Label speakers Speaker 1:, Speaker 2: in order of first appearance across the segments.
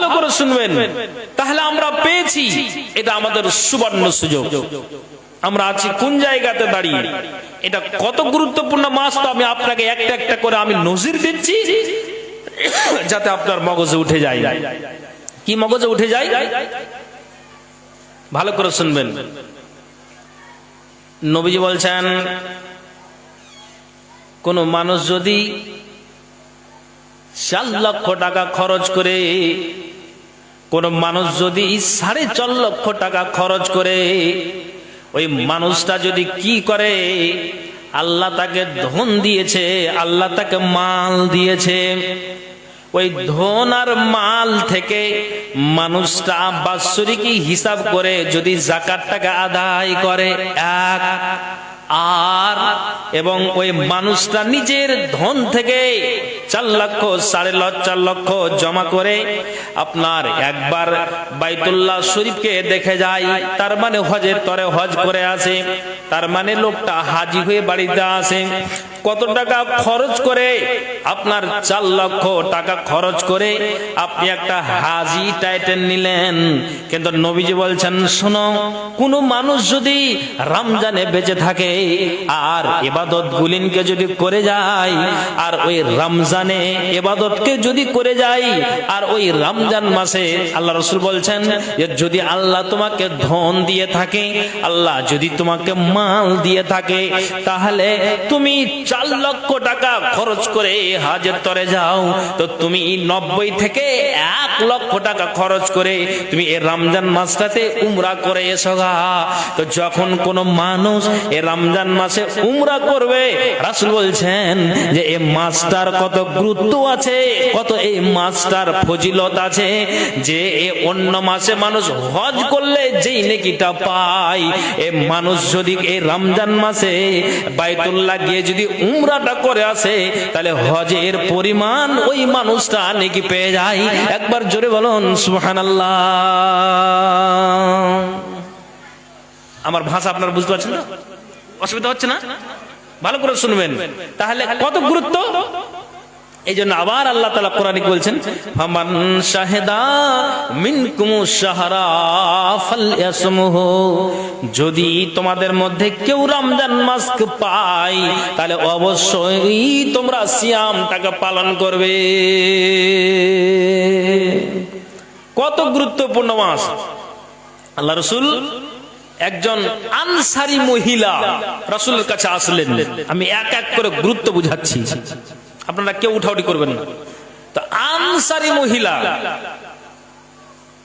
Speaker 1: ভালো করে শুনবেন। তাহলে আমরা পেয়েছি। এটা আমাদের সুবর্ণ সুযোগ। আমরা আছি কোন জায়গাতে দাঁড়িয়ে? এটা কত গুরুত্বপূর্ণ মাস তো আমি আপনাকে একটা একটা করে আমি নজির দিচ্ছি, যাতে আপনার মগজে উঠে যায়। কি মগজে উঠে যায়? ভালো করে শুনবেন। নবীজি বলছেন, কোন মানুষ যদি চার লক্ষ টাকা খরচ করে কোন মানুষ যদি সাড়ে চার লক্ষ টাকা খরচ করে, ওই মানুষটা যদি কি করে? আল্লাহ তাকে ধন দিয়েছে, আল্লাহ তাকে মাল দিয়েছে। ওই ধন আর মাল থেকে মানুষটা বাৎসরিক হিসাব করে যদি জাকাত টাকা আদায় করে এক আর এবং ওই মানুষটা নিজের ধন থেকে চার লক্ষ, সাড়ে চার লক্ষ জমা করে আপনার একবার বাইতুল্লাহ শরীফকে দেখে যায়, তার মানে হজের তরে হজ করে আসে। তার মানে লোকটা হাজি হয়ে বাড়িতে আসে। কত টাকা খরচ করে? আপনার চার লক্ষ টাকা খরচ করে আপনি একটা হাজি টাইটেন নিলেন। কিন্তু নবীজি বলছেন, শোনো, কোন মানুষ যদি রমজানে বেঁচে থাকে আর এবাদত গুলিনকে যদি করে যায়, আর ওই রমজানে এবাদতকে যদি করে যায়, আর ওই রমজান মাসে আল্লাহ রসুল বলছেন যদি আল্লাহ তোমাকে ধন দিয়ে থাকে, আল্লাহ যদি তোমাকে মাল দিয়ে থাকে, তাহলে তুমি চার লক্ষ টাকা খরচ করে হাজের তরে যাও। তো তুমি নব্বই থেকে এক লক্ষ টাকা খরচ করে তুমি এই রমজান মাসটাতে উমরা করে এসো গা। তো যখন কোন মানুষ এ রমজান মাসে উমরা করবে, রাসুল বলছেন যে এই মাসটার কত গুরুত্ব আছে, কত এই মাসটার ফজিলত আছে যে এ অন্য মাসে মানুষ হজ করলে যেই নেকিটা পাই, এ মানুষ যদি এই রমজান মাসে বাইতুল্লাহ গিয়ে যদি উমরাটা করে আসে, তাহলে হজের পরিমাণ ওই মানুষটা নেকি পেয়ে যায়। একবার জোরে বলুন, সুবহানাল্লাহ। আমার ভাষা আপনারা বুঝতে পারছেন না? অসুবিধা হচ্ছে না? ভালো করে শুনবেন। তাহলে কত গুরুত্ব? এই জন্য আবার আল্লাহ তালা কোরআনিক বলছেন? ফামান শাহেদা মিনকুমু ফালয়াসমুহু যদি তোমাদের মধ্যে কেউ রমজান মাস পায়, তাহলে অবশ্যই তোমরা সিয়ামটাকে পালন করবে। কত গুরুত্বপূর্ণ মাস। আল্লাহ রসুল একজন আনসারি মহিলা রাসুলের কাছে আসলেন। আমি এক এক করে গুরুত্ব বুঝাচ্ছি। আপনারা কেউ উঠাউটি করবেন না। তো আনসারি মহিলা,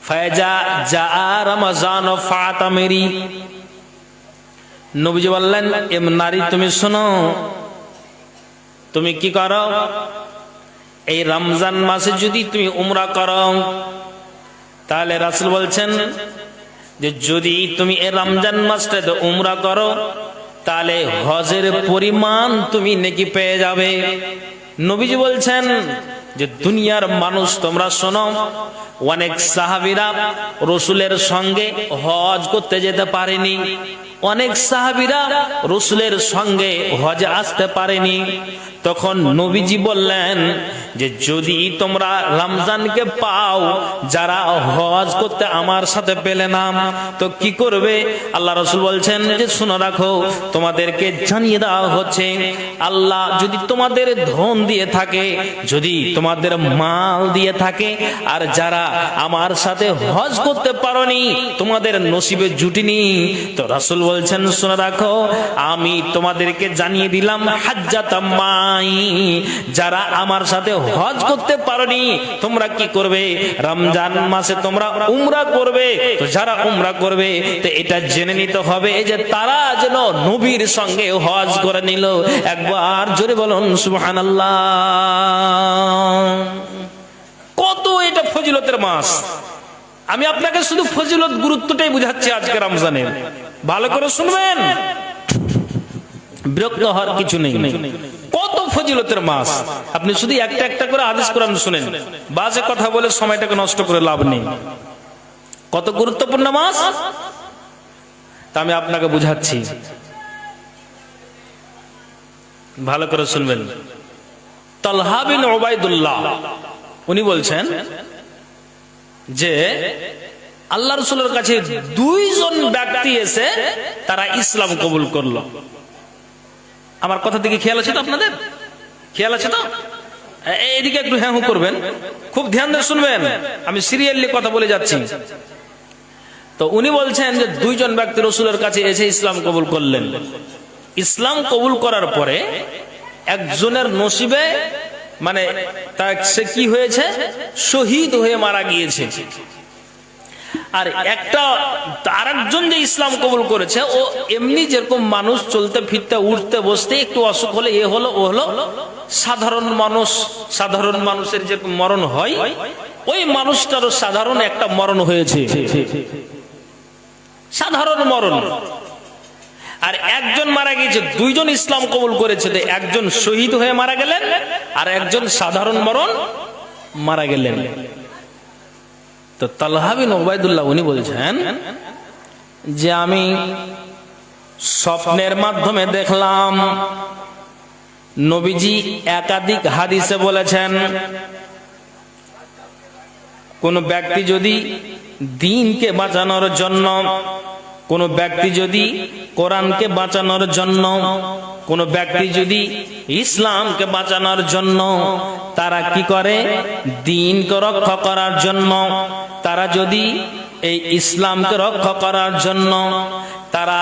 Speaker 1: ফায়জা যা রমজান ফাতামেরি। নবীজি বললেন, এম নারী, তুমি শোনো, তুমি কি করো? এই রমজান মাসে যদি তুমি উমরা করো, তাহলে রাসুল বলছেন যে, যদি তুমি এই রমজান মাসটাতে উমরা করো, তাহলে হজের পরিমাণ তুমি নেকি পেয়ে যাবে। নবীজি বলছেন যে দুনিয়ার মানুষ, তোমরা শোনো, অনেক সাহাবিরা রসুলের সঙ্গে হজ করতে যেতে পারেনি। অনেক সাহাবিরা রসুলের সঙ্গে হজে আসতে পারেনি। তখন নবীজি বললেন যে, যদি তোমরা রমজানকে পাও, যারা হজ করতে আমার সাথে পেলে নাম তো কি করবে? আল্লাহ রসুল বলছেন যে, শুনে রাখো, তোমাদেরকে জানিয়ে দেওয়া হচ্ছে, আল্লাহ যদি তোমাদের ধন দিয়ে থাকে, যদি তোমাদের মাল দিয়ে থাকে, আর যারা আমার সাথে হজ করতে পারোনি, তোমাদের নসিবে জুটিনি। তো রাসুল বলছেন, শুনে রাখো আমি তোমাদেরকে জানিয়ে দিলাম, হাজ্জাতাম্মাই, যারা আমার সাথে হজ করতে পারোনি, তোমরা কি করবে? রমজান মাসে তোমরা উমরা করবে। তো যারা উমরা করবে, তো এটা জেনে নিতে হবে যে তারা যেন নবীর সঙ্গে হজ করে নিল। একবার জোরে বলুন, সুবহানাল্লাহ। কত এটা ফজিলতের মাস। আমি আপনাকে শুধু ফজিলত গুরুত্বটাই বুঝাচ্ছি আজকে রমজানের ভালো করে শুনবেন? বিরক্ত হওয়ার কিছু নেই। কত ফজিলতের মাস। আপনি শুধু একটা একটা করে আদেশ কোরআন শুনেন। বাজে কথা বলে সময়টাকে নষ্ট করে লাভ নেই। কত গুরুত্বপূর্ণ মাস। তা আমি আপনাকে বুঝাচ্ছি। ভালো করে শুনবেন। তলহা বিন ওবায়দুল্লাহ উনি বলছেন যে আল্লাহ রসুলের কাছে দুইজন ব্যক্তি এসে তারা ইসলাম কবুল করল। আমার কথা দিকে খেয়াল আছে তো আপনাদের? খেয়াল আছে তো? এইদিকে একটু হ্যাঁ করবেন। খুব ধ্যান দিয়ে শুনবেন। আমি সিরিয়ালি কথা বলে যাচ্ছি। তো উনি বলছেন যে দুইজন ব্যক্তি রসুলের কাছে এসে ইসলাম কবুল করলেন। ইসলাম কবুল করার পরে একজনের নসিবে মানে তা সে কি হয়েছে? শহীদ হয়ে মারা গিয়েছে। আর একটা আরেকজন যে ইসলাম কবুল করেছে, ও এমনি যেরকম মানুষ চলতে, ফিরতে, উঠতে, বসতে একটু অসুখ হলে এ হলো, ও হলো সাধারণ মানুষ। সাধারণ মানুষের যে মরণ হয়, ওই মানুষটারও সাধারণ একটা মরণ হয়েছে। সাধারণ মরণ। আর একজন মারা গিয়েছে, দুইজন ইসলাম কবুল করেছে একজন শহীদ হয়ে মারা গেলেন আর একজন সাধারণ মরণ মারা গেলেন। তো তালহাবিন ওবায়দুল্লাহ উনি বলছেন যে আমি স্বপ্নের মাধ্যমে দেখলাম নবীজি একাধিক হাদিসে বলেছেন, কোন ব্যক্তি যদি দিনকে বাঁচানোর জন্য কোন ব্যক্তি যদি কোরআনকে বাঁচানোর জন্য, কোন ব্যক্তি যদি ইসলামকে বাঁচানোর জন্য, তারা কি করে? দিনকে রক্ষা করার জন্য। তারা যদি এই ইসলামকে রক্ষা করার জন্য তারা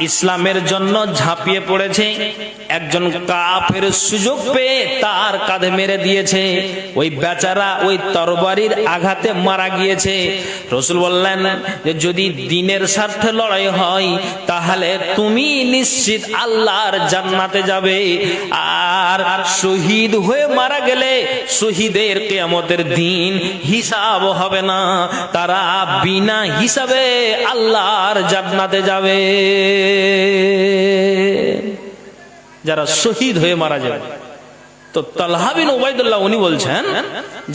Speaker 1: ইসলামের জন্য ঝাঁপিয়ে পড়েছে। একজন কাফের সুযোগ পেয়ে তার কাঁধে মেরে দিয়েছে। ওই বেচারা ওই তরবারির আঘাতে মারা গিয়েছে। রসুল বললেন যে, যদি দিনের স্বার্থে লড়াই হয়, তাহলে তুমি নিশ্চিত আল্লাহর জান্নাতে যাবে। আর শহীদ হয়ে মারা গেলে শহীদের কেয়ামতের দিন হিসাব হবে না। তারা বিনা হিসাবে আল্লাহর জান্নাতে যাবে। যারা শহীদ হয়ে মারা যাবে। তো তালহাবিন ওবায়দুল্লাহ উনি বলছেন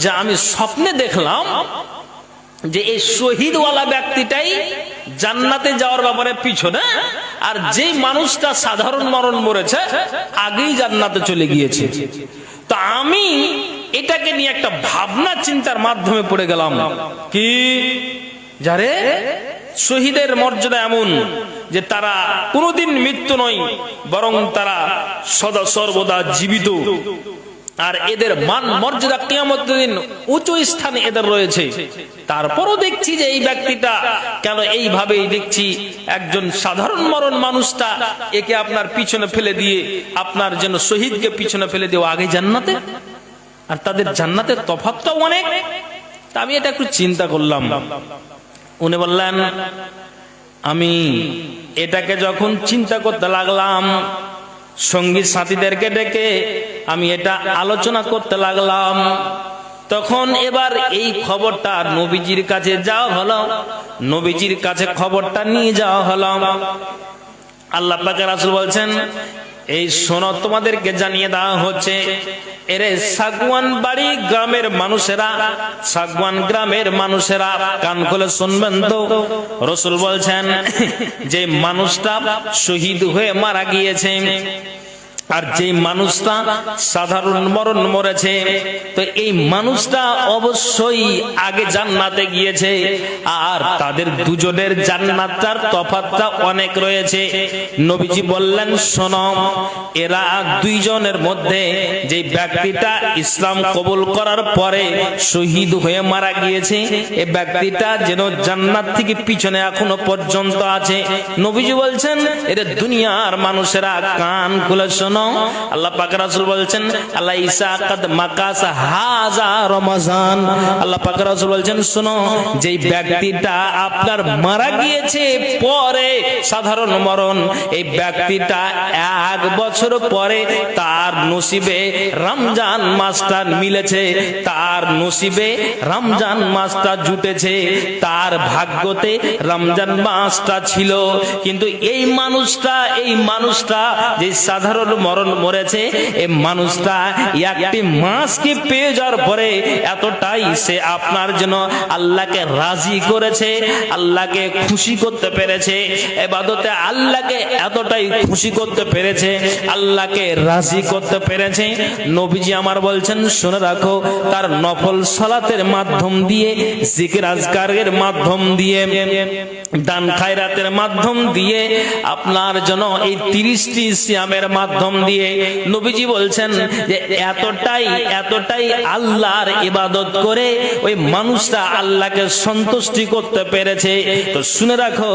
Speaker 1: যে আমি স্বপ্নে দেখলাম যে এই শহীদওয়ালা ব্যক্তিটাই জান্নাতে যাওয়ার ব্যাপারে পিছনে আর যেই মানুষটা সাধারণ মরণ মরেছে, আগেই জান্নাতে চলে গিয়েছে। তো আমি এটাকে নিয়ে একটা ভাবনা চিন্তার মাধ্যমে পড়ে গেলাম। কি? যারে শহীদের মর্যাদা এমন যে তারা কোনোদিন মৃত্যু নয়, বরং তারা সদা সর্বদা জীবিত। আর এদের মান মর্যাদা কিয়ামত দিন উঁচু স্থানে এদের রয়েছে। তারপরও দেখছি যে এই ব্যক্তিটা, কেন এইভাবেই দেখছি একজন সাধারণ মরণ মানুষটা একে আপনার পিছনে ফেলে দিয়ে আপনার যেন শহীদকে পিছনে ফেলে দিয়ে আগে জান্নাতে? আর তাদের জান্নাতের তফাৎটাও অনেক। তা আমি এটা একটু চিন্তা করলাম। উনি বললেন, আমি এটাকে যখন চিন্তা করতে লাগলাম, সঙ্গী সাথীদেরকে ডেকে আমি এটা আলোচনা করতে লাগলাম, তখন এবার এই খবরটা নবীজির কাছে যাওয়া হলো। নবীজির কাছে খবরটা নিয়ে যাওয়া হলো। আল্লাহ পাকে রাসুল বলছেন এই শোনো, তোমাদেরকে জানিয়ে দেওয়া হচ্ছে, এরে সাগুয়ান বাড়ি গ্রামের মানুষেরা সাগুয়ান গ্রামের মানুষেরা কান খুলে শুনবেন তো। রসুল বলছেন, যে মানুষটা শহীদ হয়ে মারা গিয়েছে আর যে মানুষটা সাধারণ মরণ মরেছে, তো এই মানুষটা অবশ্যই আগে জান্নাতে গিয়েছে, আর তাদের দুজনের জান্নাতটার তফাতটা অনেক রয়েছে। নবীজি বললেন, শোনো, এরা দুইজনের মধ্যে যে ব্যক্তিটা ইসলাম কবুল করার পরে শহীদ হয়ে মারা গিয়েছে এই ব্যক্তিটা যেন জান্নাত থেকে পিছনে এখনও পর্যন্ত আছে। নবীজি বলছেন এটা দুনিয়ার মানুষেরা কান খুলে শোনো আল্লাহ পাক রাসূল বলছেন, আল্লাহ ঈসা কাদ মাকাস আল্লাহ পাক রাসূল বলছেন যেই ব্যক্তিটা আপনার মারা গিয়েছে পরে সাধারণ মরণ, এই ব্যক্তিটা এক বছর পরে তার নসিবে রমজান মাসটা মিলেছে, তার নসিবে রমজান মাসটা জুটেছে, তার ভাগ্যতে রমজান মাসটা ছিল। কিন্তু এই মানুষটা এই মানুষটা যে সাধারণ মরণ মরেছে এই মানুষটা একটি মাসকে পেয়ে যাওয়ার পরে এতটাই সে আপনার জন্য আল্লাহকে রাজি করেছে, আল্লাহকে খুশি করতে পেরেছে, এবাদতে আল্লাহকে এতটাই খুশি করতে পেরেছে, আল্লাহকে রাজি করতে পেরেছে। নবীজি আমার বলছেন, শুনে রাখো, তার নফল সালাতের মাধ্যম দিয়ে, জিকির আজকারের মাধ্যম দিয়ে, দান খায়রাতের মাধ্যম দিয়ে, আপনার জন্য এই তিরিশটি সিয়ামের মাধ্যম দিয়ে নবীজি বলছেন যে এতটাই এতটাই আল্লাহর ইবাদত করে ওই মানুষটা আল্লাহকে সন্তুষ্টি করতে পেরেছে। তো শুনে রাখো,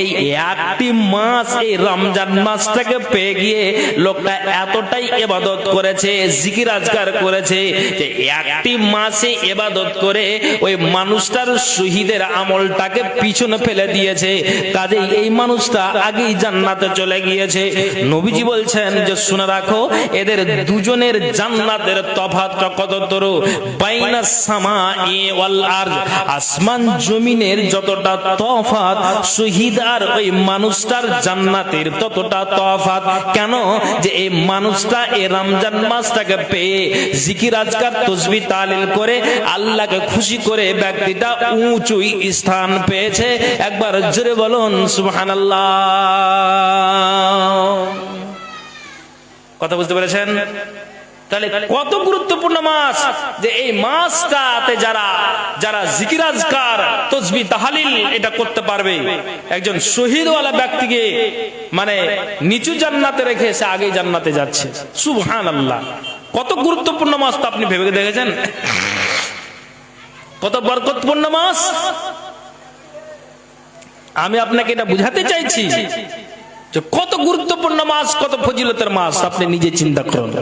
Speaker 1: এই একটি মাস, এই রমজান মাসটাকে পেয়ে গিয়ে লোকটা এতটাই ইবাদত করেছে, জিকির আজকার করেছে যে একটি মাসে ইবাদত করে ওই মানুষটার শহীদের আমলটাকে পিছনে ফেলে দিয়েছে। কাজে এই মানুষটা আগেই জান্নাতে চলে গিয়েছে। নবীজি বলছেন যে শুনে রাখো, এদের দুজনের জান্নাতের তফাৎটা কত তোর বাইনা সামা ওয়াল আর আসমান জমিনের যতটা তফাৎ, শহীদ আর ওই মানুষটার জান্নাতের ততটা তফাৎ। কেন? যে এই মানুষটা এই রমজান মাসটাকে পেয়ে জিকির, আজকার, তসবি, তালিল করে আল্লাহকে খুশি করে ব্যক্তিটা উঁচু স্থান পেয়েছে। একবার জোরে বলুন, সুবহানাল্লাহ। কথা বুঝতে পেরেছেন? তাহলে কত গুরুত্বপূর্ণ মাস যে এই মাসটাতে যারা যারা জিকিরাজকার তসবি তাহালিল এটা করতে পারবে। একজন শহীদওয়ালা ব্যক্তিকে মানে নিচু জান্নাতে রেখে সে আগেই জান্নাতে যাচ্ছে। সুবহান আল্লাহ কত গুরুত্বপূর্ণ মাস তো আপনি ভেবে দেখেছেন? কত বরকতপূর্ণ মাস? আমি আপনাকে এটা বুঝাতে চাইছি কত গুরুত্বপূর্ণ মাস কত ফজিলতের মাস আপনি নিজে চিন্তা করুন।